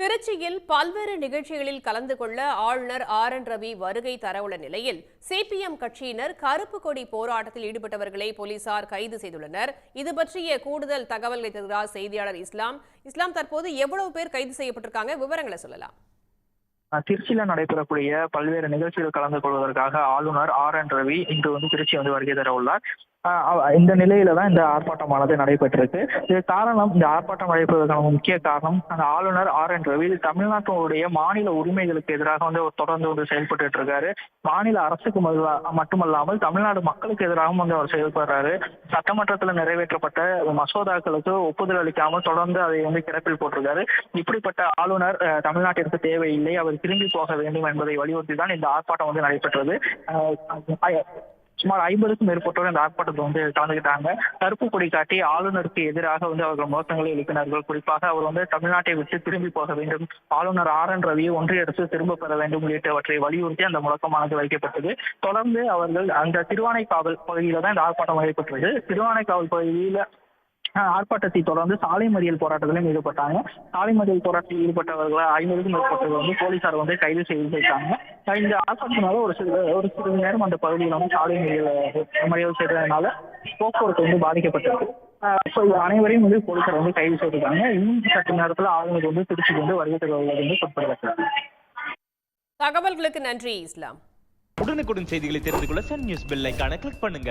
திருச்சியில் பல்வேறு நிகழ்ச்சிகளில் கலந்து கொள்ள ஆளுநர் ஆர். என். ரவி வருகை தரவுள்ள நிலையில் சிபிஎம் கட்சியினர் கருப்பு கொடி போராட்டத்தில் ஈடுபட்டவர்களை போலீசார் கைது செய்துள்ளனர். இது பற்றிய கூடுதல் தகவல்களை தருகிறார் செய்தியாளர் இஸ்லாம். இஸ்லாம் தற்போது எவ்வளவு பேர் கைது செய்யப்பட்டிருக்காங்க? விவரங்களை சொல்லலாம். திருச்சியில நடைபெறக்கூடிய பல்வேறு நிகழ்ச்சிகள் கலந்து கொள்வதற்காக ஆளுநர் ஆர். என். ரவி இன்று வந்து திருச்சி வந்து வருகை தர உள்ளார் இந்த நிலையில தான் இந்த ஆர்ப்பாட்டமானது நடைபெற்றிருக்கு. இது காரணம் இந்த ஆர்ப்பாட்டம் நடைபெறுவதற்கான முக்கிய காரணம் அந்த ஆளுநர் ஆர் என் ரவி தமிழ்நாட்டினுடைய மாநில உரிமைகளுக்கு எதிராக வந்து அவர் தொடர்ந்து வந்து செயல்பட்டு இருக்காரு மாநில அரசுக்கு மட்டுமல்லாமல் தமிழ்நாடு மக்களுக்கு எதிராகவும் வந்து அவர் செயல்படுறாரு. சட்டமன்றத்தில் நிறைவேற்றப்பட்ட மசோதாக்களுக்கு ஒப்புதல் அளிக்காமல் தொடர்ந்து அதை வந்து கிடப்பில் போட்டிருக்காரு. இப்படிப்பட்ட ஆளுநர் தமிழ்நாட்டிற்கு தேவையில்லை அவர் திரும்பி போக வேண்டும் என்பதை வலியுறுத்தி தான் இந்த ஆர்ப்பாட்டம் வந்து நடைபெற்றது. சுமார் ஐம்பதுக்கும் மேற்பட்டோர் இந்த ஆர்ப்பாட்டத்தில் வந்து கலந்துக்கிட்டாங்க கருப்பு கொடி காட்டி ஆளுநருக்கு எதிராக வந்து அவர்கள் முழக்கங்களை எழுப்பினார்கள். குறிப்பாக அவர் வந்து தமிழ்நாட்டை விட்டு திரும்பி போக வேண்டும். ஆளுநர் ஆர் என் ரவியை ஒன்றிய அரசு திரும்ப பெற வேண்டும் உள்ளிட்டவற்றை வலியுறுத்தி அந்த முழக்கமானது வைக்கப்பட்டது. தொடர்ந்து அவர்கள் அந்த திருவானைக்காவல் பகுதியில தான் இந்த ஆர்ப்பாட்டம் நடைபெற்றது. திருவானைக்காவல் பகுதியில ஆர்ப்பாட்டத்தை தொடர்ந்து சாலை மறியல் போராட்டத்திலும் ஈடுபட்டாங்க. சாலை மறியல் போராட்டத்தில் ஈடுபட்டவர்கள் ஐநூறுக்கும் மேற்பட்டவர்கள் வந்து போலீசார் வந்து கைது செய்திருக்காங்க அஹ், இந்த ஆர்ப்பாட்டத்தினால ஒரு சிறு ஒரு சிறிது நேரம் அந்த பகுதியில் வந்து சாலை மறியல் மறியல் செய்ததுனால போக்குவரத்து வந்து so இது அனைவரையும் வந்து போலீசார் வந்து கைது செய்திருக்காங்க. இன்னும் சற்று நேரத்தில் ஆளுநர் வந்து திருச்சிக்கு வந்து வருகை தருவது வந்து குறிப்பிடத்தக்கது தகவல்களுக்கு நன்றி இஸ்லாம். உடனுக்குடன் செய்திகளை தெரிந்து கொள்ள சன் நியூஸ் பெல் ஐகானை கிளிக் பண்ணுங்க.